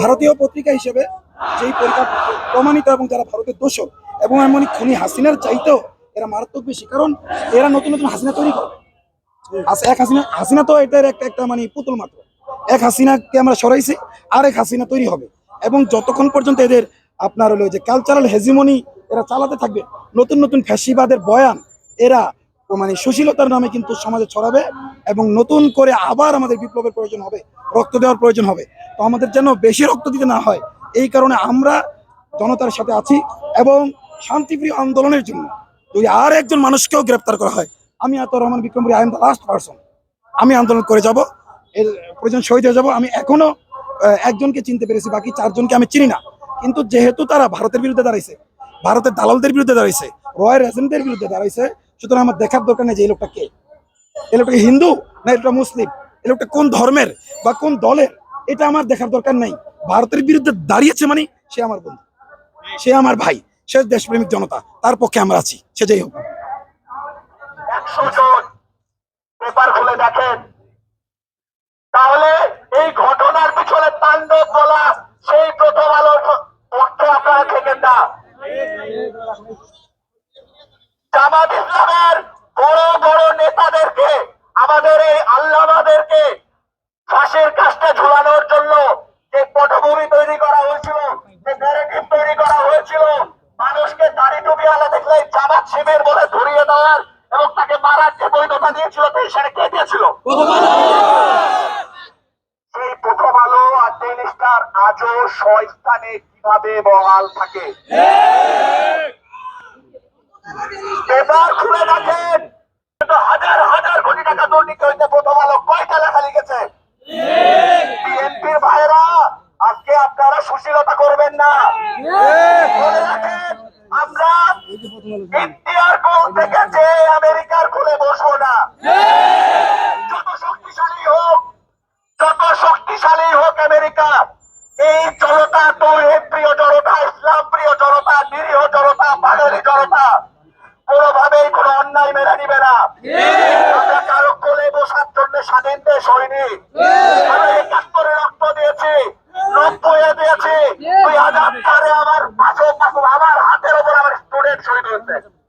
ভারতীয় পত্রিকা হিসেবে যেই পরীক্ষা প্রমাণিত এবং যারা ভারতের দোষক এবং এমনই খুনি হাসিনার চাইতেও এরা মারাত্মক বেশি, কারণ এরা নতুন নতুন হাসিনা তৈরি করে। এক হাসিনা হাসিনা তো এটার একটা একটা মানে পুতুল মাত্র। এক হাসিনাকে আমরা সরাইছি, আর এক হাসিনা তৈরি হবে। এবং যতক্ষণ পর্যন্ত এদের আপনার হলো যে কালচারাল হেজিমনি এরা চালাতে থাকবে, নতুন নতুন ফ্যাসিবাদের বয়ান এরা মানে সুশীলতার নামে কিন্তু সমাজে ছড়াবে এবং নতুন করে আবার আমাদের বিপ্লবের প্রয়োজন হবে রক্ত দেওয়ার প্রয়োজন হবে। তো আমাদের যেন বেশি রক্ত দিতে না হয় এই কারণে আমরা জনতার সাথে আছি এবং শান্তিপ্রিয় আন্দোলনের জন্য যদি আর একজন মানুষকেও গ্রেপ্তার করা হয় আমি এত Rahman Bikrampuri I am the last person আমি আন্দোলন করে যাব এর প্রয়োজন শহীদ হয়ে যাব। আমি এখনও আহ, একজনকে চিনতে পেরেছি বাকি চারজনকে আমি চিনি না। কিন্তু যেহেতু তারা ভারতের বিরুদ্ধে দাঁড়াইছে ভারতের দালালদের বিরুদ্ধে দাঁড়াইছে রয়্যাল এজেন্টদের বিরুদ্ধে দাঁড়াইছে সুতরাং আমার দেখার দরকার নেই যে এই লোকটা কে। এই লোকটা হিন্দু না লোকটা মুসলিম? এই লোকটা কোন ধর্মের বা কোন দলের? এটা আমার দেখার দরকার নাই। ভারতের বিরুদ্ধে দাঁড়িয়েছে মানে সে আমার বন্ধু। সে আমার ভাই। সে দেশপ্রেমিক জনতা। তার পক্ষে আমরা আছি। সে যাই হোক। জামাত ইসলামের বড় বড় নেতাদেরকে আমাদের এই আল্লামাদেরকে ফাঁসির ঝুলানোর জন্য যে পটভূমি তৈরি করা হয়েছিল যে ন্যারেটিভ তৈরি করা হয়েছিল মানুষকে দাড়ি টুপি আলা দেখলে জামাত শিবির বলে ধরিয়ে দেওয়ার এবং তাকে মারার যে বৈধতা দিয়েছিল তো সেটা কে দিয়েছিল? সেই প্রথম আলো আর ডেইলি স্টার আজও স্বস্থানে কীভাবে বহাল থাকে? পেপার খুলে দেখেন। আমরা ইন্ডিয়ার কোল থেকে যে আমেরিকার কোলে বসবো না যত শক্তিশালী হোক যত শক্তিশালী হোক আমেরিকা এই জনতা তৌহিদ প্রিয় জনতা ইসলাম প্রিয় জনতা নিরীহ জনতা বাঙালি জনতা কোনোভাবেই কোনো অন্যায় মেনে নিবে না আমরা কারও কোলে বসার জন্য স্বাধীন দেশ হয়নি আমরা আমার পাঁচও আমার হাতের ওপর আমার স্টুডেন্ট শহীদ হয়েছে।